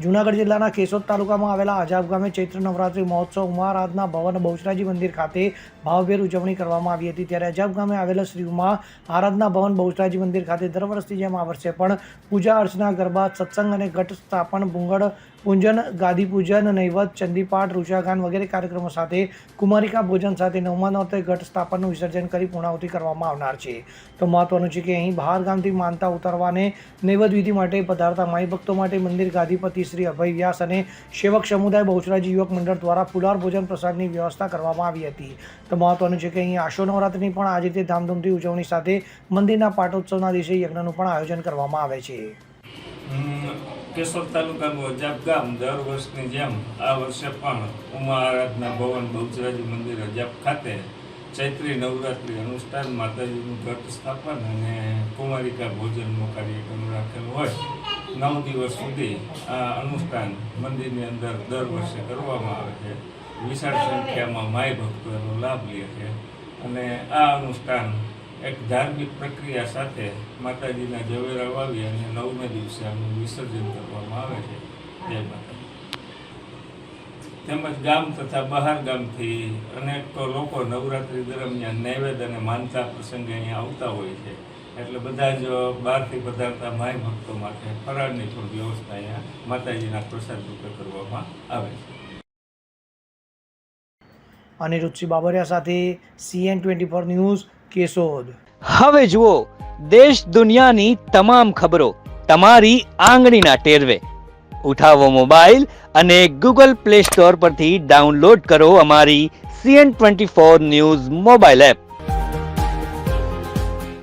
જૂનાગઢ જિલ્લાના કેશોદ તાલુકામાં આવેલા આજાબ ગામે ચૈત્ર નવરાત્રિ મહોત્સવ ઉમારાધના ભવન બહુચરાજી મંદિર ખાતે ભાવભેર ઉજવણી કરવામાં આવી હતી. ત્યારે અજાબ ગામે આવેલા શ્રી ઉમા આરાધના ભવન બહુચરાજી મંદિર ખાતે દર વર્ષની જેમ આ વર્ષે પણ પૂજા અર્ચના, ગરબા, સત્સંગ અને ઘટ સ્થાપન ભૂંગળ પૂંજન, ગાદી પૂજન, નૈવત, ચંદીપાઠ ઋષાગાન વગેરે કાર્યક્રમો સાથે કુમારિકા ભોજન સાથે નવમા નોરતે ઘટ સ્થાપનનું વિસર્જન કરી પૂર્ણાહુતિ કરવામાં આવનાર છે. તો મહત્વનું છે કે અહીં બહાર ગામથી માનતા ઉતારવાને નૈવત વિધિ માટે પધારતા માઈ ભક્તો માટે મંદિર ગાદીપતિ શ્રી અભય વ્યાસ અને સેવક સમુદાય બહુચરાજી યુવક મંડળ દ્વારા ફુલાર ભોજન પ્રસાદની વ્યવસ્થા કરવામાં આવી હતી. તો મહત્વનું છે કે અહીં આશો નવરાત્રિની પણ આજે તે ધામધૂમથી ઉજવણી સાથે મંદિરના પાટોત્સવના દિવસે યજ્ઞનું પણ આયોજન કરવામાં આવે છે. કેશોદ તાલુકાનું અજાબ ગામ દર વર્ષની જેમ આ વર્ષે પણ ઉમા આરાધના ભવન બહુચરાજી મંદિર અજાબ ખાતે ચૈત્રી નવરાત્રિ અનુષ્ઠાન માતાજીનું ઘટ સ્થાપન અને કુમારિકા ભોજનનો કાર્યક્રમ રાખેલો હોય. નવ દિવસ સુધી આ અનુષ્ઠાન મંદિરની અંદર દર વર્ષે કરવામાં આવે છે. વિશાળ સંખ્યામાં માય ભક્તો એનો લાભ લે છે. અને આ અનુષ્ઠાન એક ધાર્મિક પ્રક્રિયા સાથે માતાજીના ઝવેરા વાવી અને નવમે દિવસે આનું વિસર્જન કરવામાં આવે છે. જય માતા તેમજ ગામ તથા બહાર ગામથી અનેક લોકો નવરાત્રિ દરમિયાન નૈવેદ્ય અને માનતા પ્રસંગે અહીંયા આવતા હોય છે. એટલે બધા જ બહારથી પધારતા માય ભક્તો માટે ફરાળની પણ વ્યવસ્થા અહીંયા માતાજીના પ્રસાદ રૂપે કરવામાં આવે છે. અનિરુચિ બાબરિયા સાથે CN twenty four news Keshod. હવે જુઓ દેશ દુનિયાની તમામ ખબરો તમારી આંગળીના ટેરવે. ઉઠાવો મોબાઈલ અને ગૂગલ પ્લે સ્ટોર પરથી ડાઉનલોડ કરો અમારી CN twenty four news mobile app.